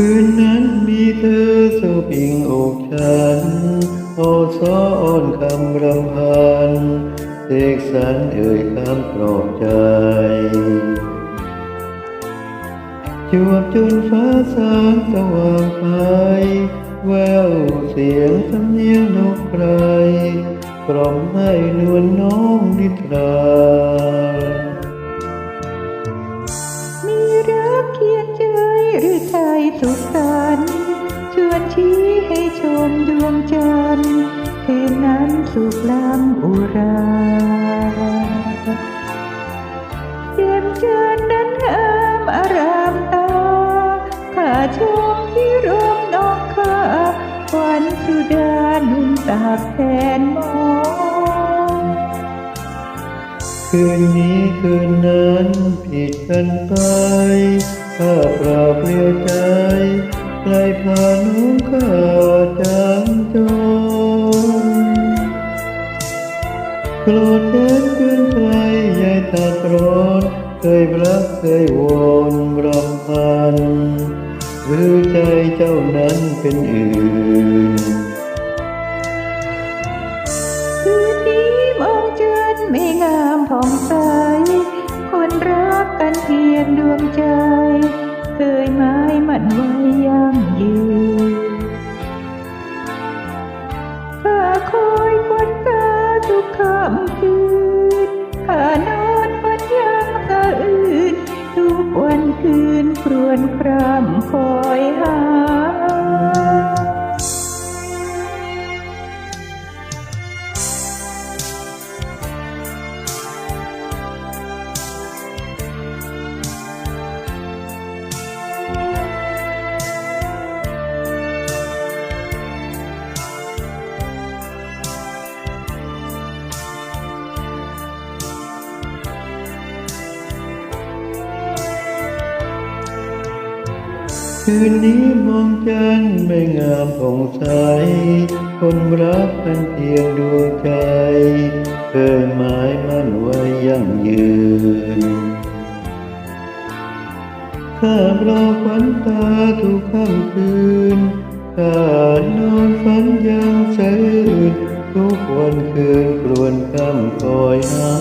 คืนนั้นมีเธอสุพิงอกฉัน โอซออ่อนคำรำพันเสกสรรเอ่ยคำปลอบใจ จวบจนฟ้าสางสว่างไปแววเสียงสำเนียงนกไกรกล่อมให้นวลน้องนิทรามีรักเคียงใจ หรือใจสุขสันต์ชวนชี้ให้ชมดวงจันทร์คืนนั้นสุขล้ำอุราเยี่ยมเจินนั้นงามอารามตาข้าชมที่ร่มน้องข้าควันสุดานุ่มตาแทนมองคืนนี้คืนนั้นผิดกันไป ข้าเปล่าเปลี่ยวใจใครพาน้องข้าจางจรโกรธแค้นเกินใครยายตาตร้อนเคยรักเคยวอนรำพัน หรือใจเจ้านั้นเป็นอื่นคืนนี้มองจันไม่งามผ่องใส คนรักกันเพียงดวงใจำคืนข้านอนฝันยามกะอื่น ทุกวันคืนครวนครามคอยหา คืนนี้มองจันทร์ไม่งามผ่องใส คนรักกันเพียงดวงใจ เคยหมายมั่นไว้ยั่งยืนข้ารอฝันตาทุกค่ำคืนข้านอนฝันยังสะอื้นทุกวันคืนครวญคำคอยหา